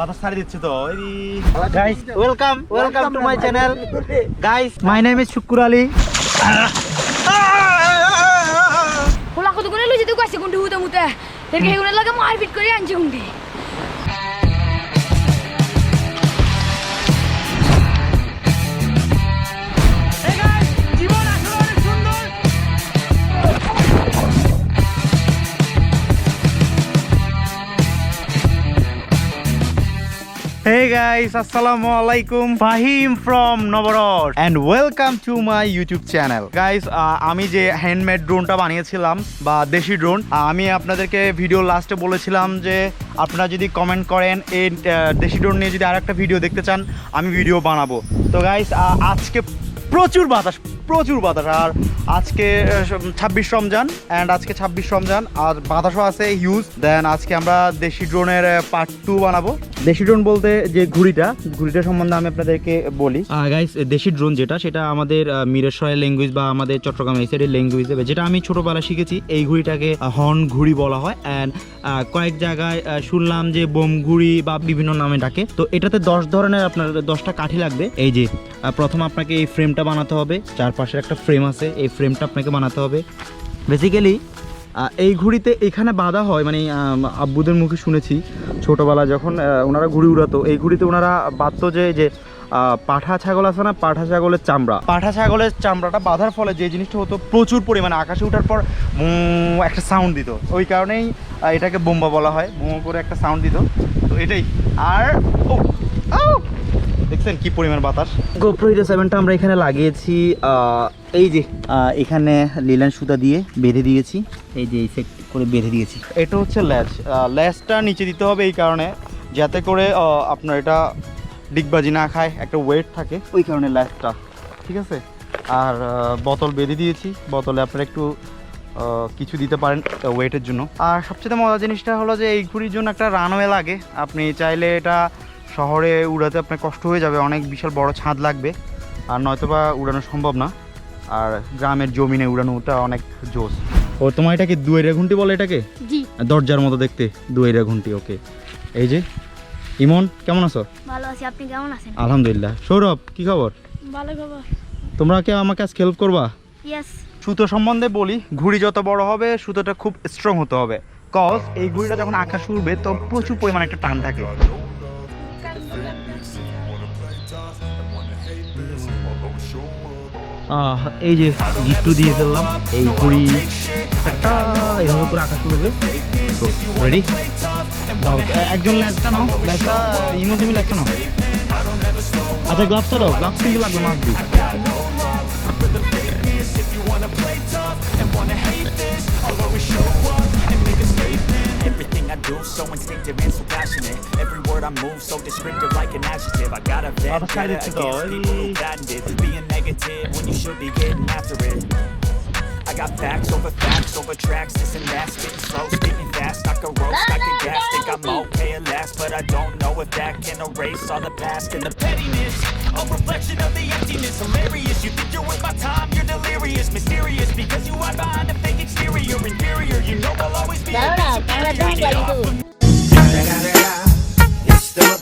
বাতাস ছাড়ি my channel guys my name is Shukur Ali কোলা কত করে লইছে তুই কইছে গুন্ডি হুতে মুতে এর কে মারপিট করে আনছে গুন্ডি Hey guys, Assalamu alaikum. Fahim from Novorod and welcome to my YouTube channel. Guys, uh, আমি যে হ্যান্ডমেড ড্রোনটা বানিয়েছিলাম বা দেশি ড্রোন আমি আপনাদেরকে ভিডিও লাস্টে বলেছিলাম যে আপনারা যদি কমেন্ট করেন এই দেশি ড্রোন নিয়ে যদি আরেকটা ভিডিও দেখতে চান আমি ভিডিও বানাবো তো গাইস আজকে প্রচুর বাতাস প্রচুর বাতাস আর আজকে ছাব্বিশ রমজান অ্যান্ড আজকে ছাব্বিশ রমজান আর বাতাসও আছে হিউজ দেন আজকে আমরা দেশি ড্রোনের পার্ট টু বানাবো দেশি ড্রোন বলতে যে ঘুড়িটা ঘুড়িটা সম্বন্ধে আমি আপনাদেরকে বলি গাইস দেশি ড্রোন যেটা সেটা আমাদের মিরেশ্বরের ল্যাঙ্গুয়েজ বা আমাদের চট্টগ্রাম এই সাইডের দেবে যেটা আমি ছোটোবেলা শিখেছি এই ঘুড়িটাকে হর্ন ঘুড়ি বলা হয় অ্যান্ড কয়েক জায়গায় শুনলাম যে বোম ঘুড়ি বা বিভিন্ন নামে ডাকে তো এটাতে দশ ধরনের আপনার দশটা কাঠি লাগবে এই যে প্রথম আপনাকে এই ফ্রেমটা বানাতে হবে চারপাশের একটা ফ্রেম আছে এই ফ্রেমটা আপনাকে বানাতে হবে বেসিক্যালি এই ঘুড়িতে এখানে বাধা হয় মানে আব্বুদের মুখে শুনেছি ছোটোবেলা যখন ওনারা ঘুড়ি উড়াতো এই ঘুড়িতে ওনারা বাঁধতো যে যে পাঠা ছাগল আছে না পাঠা ছাগলের চামড়া পাঠা ছাগলের চামড়াটা বাঁধার ফলে যে জিনিসটা হতো প্রচুর পরিমাণে আকাশে ওঠার পর একটা সাউন্ড দিত ওই কারণেই এটাকে বোম্বা বলা হয় বোম্বা করে একটা সাউন্ড দিত তো এটাই আর ও দেখছেন কি পরিমাণ বাতাস গোপ্রো হিরো সেভেনটা আমরা এখানে লাগিয়েছি এই যে এখানে লিলান সুতা দিয়ে বেঁধে দিয়েছি এই যে এই সেট করে বেঁধে দিয়েছি এটা হচ্ছে ল্যাচ ল্যাচটা নিচে দিতে হবে এই কারণে যাতে করে আপনার এটা ডিগবাজি না খায় একটা ওয়েট থাকে ওই কারণে ল্যাচটা ঠিক আছে আর বোতল বেঁধে দিয়েছি বোতলে আপনারা একটু কিছু দিতে পারেন ওয়েটের জন্য আর সবচেয়ে মজা জিনিসটা হলো যে এই ঘুড়ির জন্য একটা রানওয়ে লাগে আপনি চাইলে এটা শহরে উড়াতে আপনার কষ্ট হয়ে যাবে অনেক বিশাল বড় ছাদ লাগবে আর নয়তোবা উড়ানো সম্ভব না আর গ্রামের জমিনে উড়ানোটা অনেক জোস ও তোমার এটাকে দুয়েরা ঘুন্টি বলে এটাকে দরজার মতো দেখতে দুয়েরা ঘুন্টি ওকে এই যে ইমন কেমন আছো ভালো আছি আপনি কেমন আছেন আলহামদুলিল্লাহ সৌরভ কি খবর ভালো খবর তোমরা কি আমাকে আজকে হেল্প করবা ইয়েস সুতো সম্বন্ধে বলি ঘুড়ি যত বড় হবে সুতোটা খুব স্ট্রং হতে হবে কজ এই ঘুড়িটা যখন আকাশ উড়বে তো প্রচুর পরিমাণে একটা টান থাকে এই যে গিফটু দিয়ে ফেললাম এই ঘুড়ি এভাবে করে আকাশ করবে তো রেডি একজন ল্যাচটা নাও ল্যাচটা ইমো তুমি ল্যাচটা নাও আচ্ছা গ্লাভসটা দাও গ্লাভস কিন্তু লাগবে মাছ দিই Everything I do so instinctive and Every word I move so descriptive like an adjective. I got a vendetta against people who patented being negative when you should be getting after it. I got facts over facts over tracks, this and that. Spitting slow, spitting fast. I can roast, I can gas. Think I'm okay at last, but I don't know if that can erase all the past and the pettiness. A reflection of the emptiness, hilarious. You think you're worth my time, you're delirious, mysterious because you are behind a fake excuse.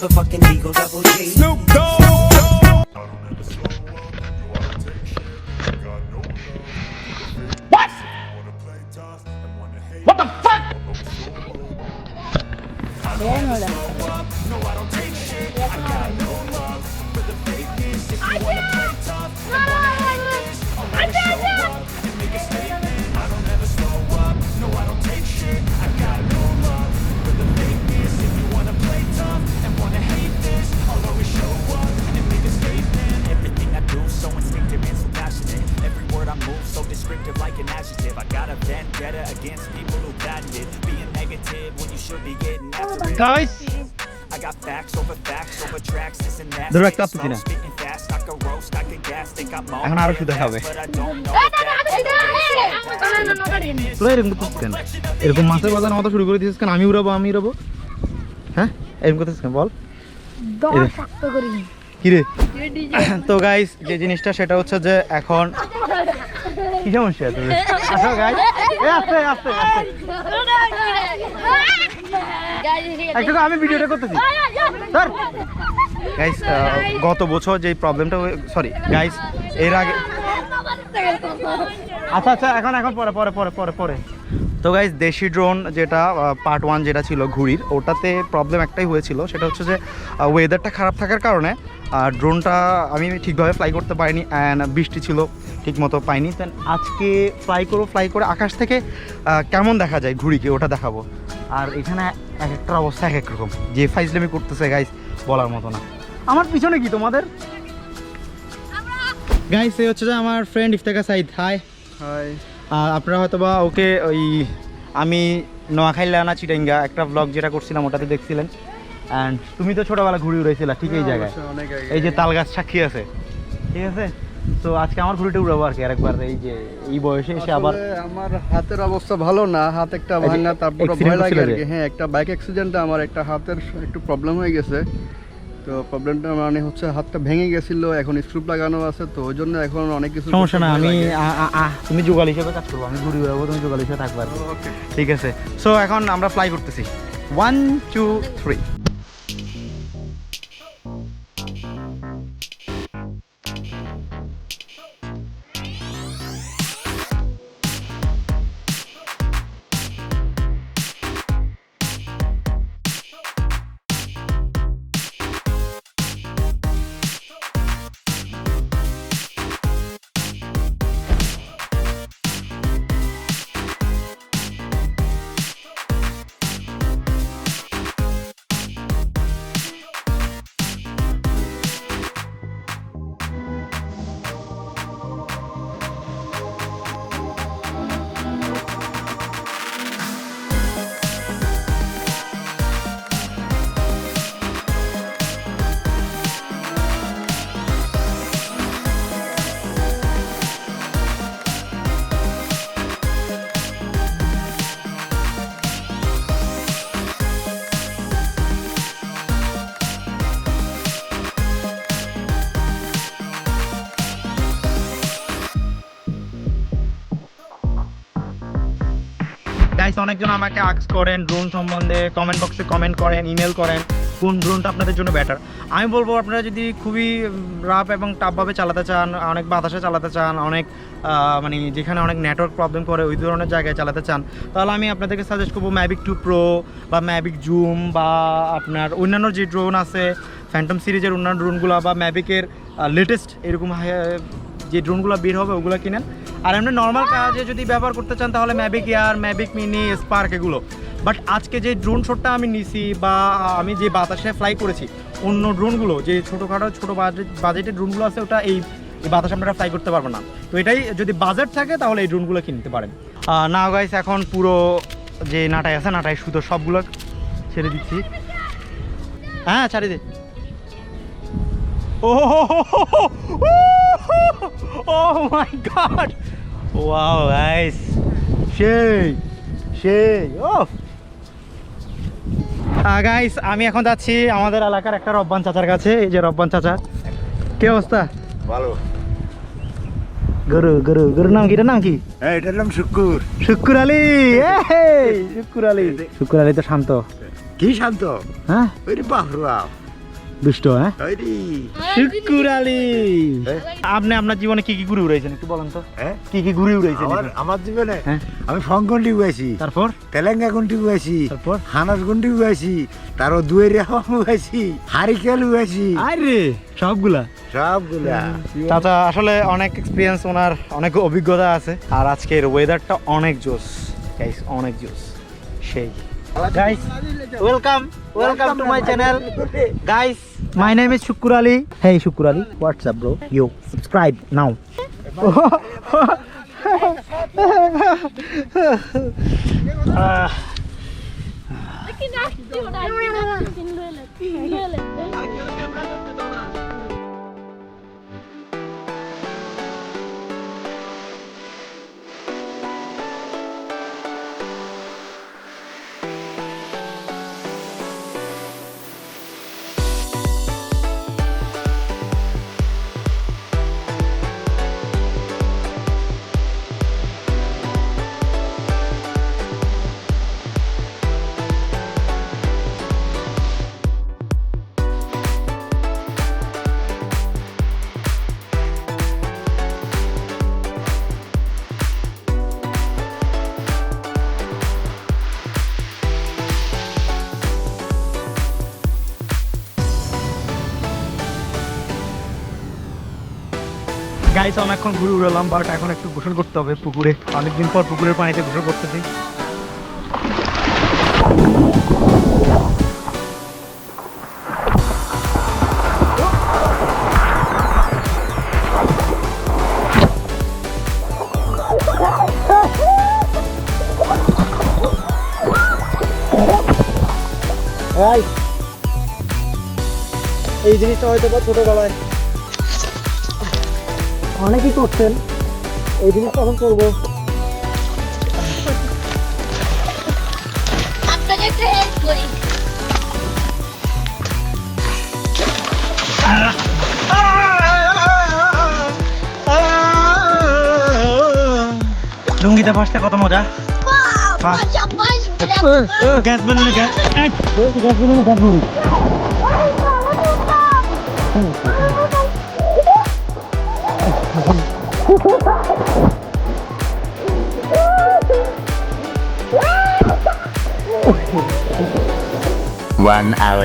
motherfucking ধরো একটা আপু কিনা এখন আরো সুবিধা হবে এরকম মাছের বাজার মতো শুরু করে দিয়েছিস কেন আমি উড়াবো আমি উড়াবো হ্যাঁ এরকম করতেছিস কেন বল কিরে তো গাইস যে জিনিসটা সেটা হচ্ছে যে এখন কি সমস্যা তোদের আসো গাইস আমি ভিডিওটা করতেছি স্যার গাইস uh, গত বছর যে প্রবলেমটা সরি গাইস এর আগে আচ্ছা আচ্ছা এখন এখন পরে পরে পরে পরে পরে তো গাইজ দেশি ড্রোন যেটা পার্ট ওয়ান যেটা ছিল ঘুড়ির ওটাতে প্রবলেম একটাই হয়েছিল সেটা হচ্ছে যে ওয়েদারটা খারাপ থাকার কারণে আর ড্রোনটা আমি ঠিকভাবে ফ্লাই করতে পারিনি অ্যান্ড বৃষ্টি ছিল ঠিকমতো পাইনি দেন আজকে ফ্লাই করবো ফ্লাই করে আকাশ থেকে কেমন দেখা যায় ঘুড়িকে ওটা দেখাবো আর এখানে এক একটা অবস্থা এক এক রকম যে ফাইজলামি করতেছে গাইজ বলার মতো না আমার পিছনে কি তোমাদের গাইস এই হচ্ছে যে আমার friend Iftekhar Saeed hi hi আর আপনারা হয়তো বা ওকে ওই আমি নোয়াখাইল লানা চিটাঙ্গা একটা ব্লগ যেটা করছিলাম ওটাতে দেখছিলেন অ্যান্ড তুমি তো ছোটোবেলা ঘুরে উড়াইছিলা ঠিক এই জায়গায় এই যে তাল গাছ সাক্ষী আছে ঠিক আছে তো আজকে আমার ঘুরিটা উড়াবো আর কি আরেকবার এই যে এই বয়সে এসে আবার আমার হাতের অবস্থা ভালো না হাত একটা ভাঙা তারপরে ভয় লাগে আর কি হ্যাঁ একটা বাইক অ্যাক্সিডেন্টে আমার একটা হাতের একটু প্রবলেম হয়ে গেছে তো প্রবলেমটা মানে হচ্ছে হাতটা ভেঙে গেছিল এখন স্ক্রুপ লাগানো আছে তো ওই জন্য এখন অনেক কিছু সমস্যা না আমি তুমি যোগাল হিসেবে কাজ করবো আমি ঘুরি যাবো তুমি যোগাল হিসেবে থাকবো ঠিক আছে সো এখন আমরা ফ্লাই করতেছি ওয়ান টু থ্রি গাইস অনেকজন আমাকে আক্স করেন ড্রোন সম্বন্ধে কমেন্ট বক্সে কমেন্ট করেন ইমেল করেন কোন ড্রোনটা আপনাদের জন্য বেটার আমি বলবো আপনারা যদি খুবই রাফ এবং টাফভাবে চালাতে চান অনেক বাতাসে চালাতে চান অনেক মানে যেখানে অনেক নেটওয়ার্ক প্রবলেম করে ওই ধরনের জায়গায় চালাতে চান তাহলে আমি আপনাদেরকে সাজেস্ট করবো ম্যাভিক টু প্রো বা ম্যাভিক জুম বা আপনার অন্যান্য যে ড্রোন আছে ফ্যান্টম সিরিজের অন্যান্য ড্রোনগুলো বা ম্যাভিকের লেটেস্ট এরকম যে ড্রোনগুলো বের হবে ওগুলো কিনেন আর এমনি নর্মাল কাজে যদি ব্যবহার করতে চান তাহলে Mavic Air Mavic Mini Spark এগুলো বাট আজকে যে ড্রোন শটটা আমি নিছি বা আমি যে বাতাসে ফ্লাই করেছি অন্য ড্রোনগুলো যে ছোটোখাটো ছোটো বাজেট বাজেটের ড্রোনগুলো আছে ওটা এই বাতাসে আমরা ফ্লাই করতে পারবো না তো এটাই যদি বাজেট থাকে তাহলে এই ড্রোনগুলো কিনতে পারেন না গাইস এখন পুরো যে নাটাই আছে নাটাই সুতো সবগুলো ছেড়ে দিচ্ছি হ্যাঁ ছাড়ি দে ও Oh my god! Wow, guys. সেই সেই ও গাইস আমি এখন যাচ্ছি আমাদের এলাকার একটা রব্বান চাচার কাছে এই যে রব্বান চাচা কি অবস্থা ভালো গরু গরু গরু নাম কি এটা নাম কি হ্যাঁ, এটার নাম শুক্কুর শুক্কুর আলী শুক্কুর আলী শুক্কুর আলী তো শান্ত কি শান্ত হ্যাঁ বাপ দুষ্ট হ্যাঁ শুকুর আলী আপনি আপনার জীবনে কি কি ঘুরে উড়াইছেন একটু বলেন তো হ্যাঁ? কি কি ঘুরে উড়াইছেন আমার জীবনে হ্যাঁ? আমি ফংকন্ডি উড়াইছি তারপর তেলেঙ্গা গুন্টি উড়াইছি তারপর হানাস গুন্টি উড়াইছি তারও দুয়েরিয়া উড়াইছি হারিকেল উড়াইছি আরে সবগুলা সবগুলা তাছাড়া আসলে অনেক এক্সপিরিয়েন্স ওনার অনেক অভিজ্ঞতা আছে আর আজকের ওয়েদারটা অনেক জোস গাইস অনেক জোস সেই Guys, welcome to my channel. Guys, my name is Shukkur Ali. Hey Shukkur Ali, what's up bro? Yo, subscribe now. Guys অনেকক্ষণ ঘুরে উড়ালাম বাট এখন একটু গোসল করতে হবে পুকুরে অনেকদিন পর পুকুরের পানিতে গোসল করতেছি এই জিনিসটা হয়তো বা ছোটবেলায় অনেকেই করছেন এই জিনিস তখন করবো লুঙ্গিতে বসতে কত মজা গ্যাস বেলুনে গ্যাস বেলুনে গ্যাস বলুন One hour later. গাইস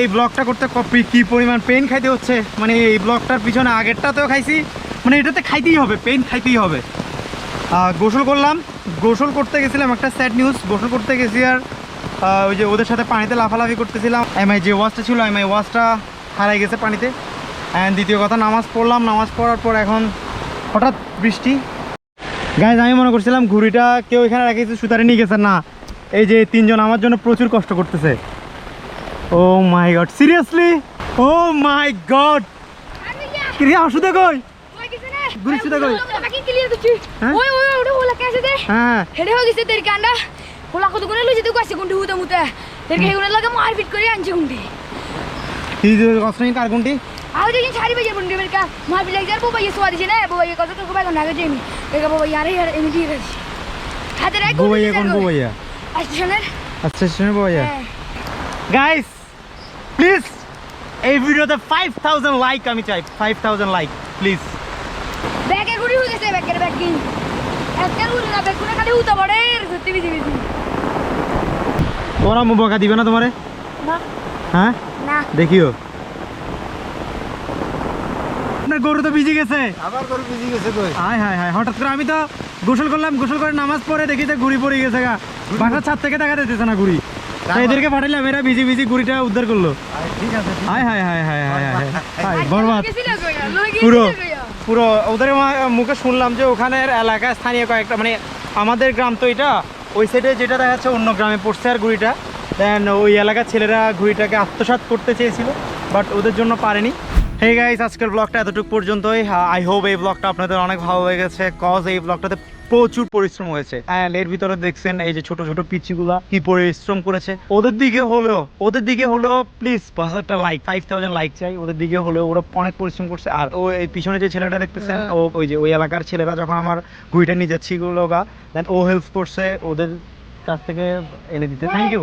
এই ব্লগটা করতে কপি কি পরিমাণ পেন খাইতে হচ্ছে মানে এই ব্লগটার পিছনে আগেরটাতেও খাইছি মানে এটাতে খাইতেই হবে পেন খাইতেই হবে গোসল করলাম গোসল করতে গেছিলাম একটা স্যাড নিউজ গোসল করতে গেছি আর ওই যে ওদের সাথে পানিতে লাফালাফি করতেছিলাম এমআই যে ওয়াশটা ছিল এমআই ওয়াশটা হারাই গেছে পানিতে অ্যান্ড দ্বিতীয় কথা নামাজ পড়লাম নামাজ পড়ার পর এখন হঠাৎ বৃষ্টি গাইজ আমি মনে করছিলাম ঘুড়িটা কেউ এখানে রেখেছে সুতারে নিয়ে গেছে না এই যে তিনজন আমার জন্য প্রচুর কষ্ট করতেছে ও my god seriously oh my god আসু ওষুধে কই ঘুরি হ্যাঁ হয়ে গেছে করে কার আর দেখি ছাড়ি বাজে গুন্ডি মের কা মারপিট লাগে আর বাবা ये स्वाद দিছে না বাবা ये কত তো বাগা নাগে জেমি একা বাবা ইয়ারে ইয়ারে এমি দিয়ে গেছে হাতে রাখ বুবাইয়া কোন বুবাইয়া স্টেশনের আচ্ছা শুনে বুবাইয়া হ্যাঁ গাইস প্লিজ এই ভিডিওতে ফাইভ থাউজেন্ড লাইক আমি চাই ফাইভ থাউজেন্ড লাইক প্লিজ ব্যাগে গুড়ি হয়ে গেছে ব্যাগের ব্যাগ কিন একটা গুড়ি না ব্যাগ কোনে খালি উতা বড়ে সত্যি বিজি বিজি তোরা মুবাকা দিবে না তোমারে না হ্যাঁ না দেখিও আপনার গরু তো ভিজে গেছে আবার গরু ভিজে গেছে কই হাই হাই হাই হঠাৎ করে আমি তো গোসল করলাম গোসল করে নামাজ পড়ে দেখি তো ঘুড়ি পড়ে গেছে গা বাসার ছাদ থেকে দেখা দিতেছে না ঘুড়ি এদেরকে পাঠালাম এরা ভিজি ভিজি ঘুড়িটা উদ্ধার করলো hi hi hi hi hi hi hi বরবাদ পুরো পুরো ওদের মুখে শুনলাম যে ওখানের এলাকায় স্থানীয় কয়েকটা মানে আমাদের গ্রাম তো এটা ওই সাইডে যেটা দেখা যাচ্ছে অন্য গ্রামে পড়ছে আর ঘুড়িটা দেন ওই এলাকার ছেলেরা ঘুড়িটাকে আত্মসাত করতে চেয়েছিল বাট ওদের জন্য পারেনি হে গাইস আজকের ব্লগটা এতটুকু পর্যন্তই আই uh, হোপ এই ব্লগটা আপনাদের অনেক ভালো লেগেছে কজ এই ব্লগটাতে প্রচুর পরিশ্রম হয়েছে অ্যান্ড এর ভিতরে দেখছেন এই যে ছোট ছোট গুলা কি পরিশ্রম করেছে ওদের দিকে হলেও ওদের দিকে হলেও প্লিজ পাঁচ হাজারটা লাইক ফাইভ থাউজেন্ড লাইক চাই ওদের দিকে হলেও ওরা অনেক পরিশ্রম করছে আর ও এই পিছনে যে ছেলেটা দেখতেছেন হ্যাঁ। ও ওই যে ওই এলাকার ছেলেরা যখন আমার গুইটা নিয়ে যাচ্ছিগুলো গা দেন ও হেল্প করছে ওদের কাছ থেকে এনে দিতে থ্যাংক ইউ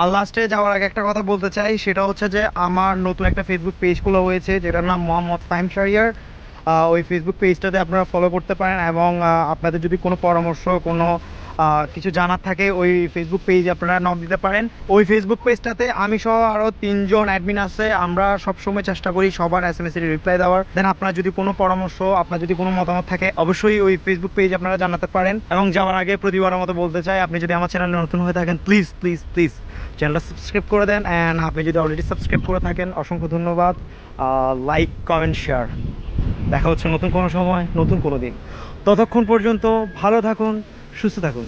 আর লাস্টে যাওয়ার আগে একটা কথা বলতে চাই সেটা হচ্ছে যে আমার নতুন একটা ফেসবুক পেজ খোলা হয়েছে যেটার নাম মোহাম্মদ ফাইম শারিয়ার ওই ফেসবুক পেজটাতে আপনারা ফলো করতে পারেন এবং আপনাদের যদি কোনো পরামর্শ কোনো কিছু জানার থাকে ওই ফেসবুক পেজ আপনারা নাম দিতে পারেন ওই ফেসবুক পেজটাতে আমি সহ আরও তিনজন অ্যাডমিন আছে আমরা সবসময় চেষ্টা করি সবার এস এম এস এর রিপ্লাই দেওয়ার দেন আপনার যদি কোনো পরামর্শ আপনার যদি কোনো মতামত থাকে অবশ্যই ওই ফেসবুক পেজ আপনারা জানাতে পারেন এবং যাওয়ার আগে প্রতিবারের মতো বলতে চাই আপনি যদি আমার চ্যানেলে নতুন হয়ে থাকেন প্লিজ প্লিজ প্লিজ চ্যানেলটা সাবস্ক্রাইব করে দেন অ্যান্ড আপনি যদি অলরেডি সাবস্ক্রাইব করে থাকেন অসংখ্য ধন্যবাদ লাইক কমেন্ট শেয়ার দেখা হচ্ছে নতুন কোনো সময় নতুন কোনো দিন ততক্ষণ পর্যন্ত ভালো থাকুন 是四大司。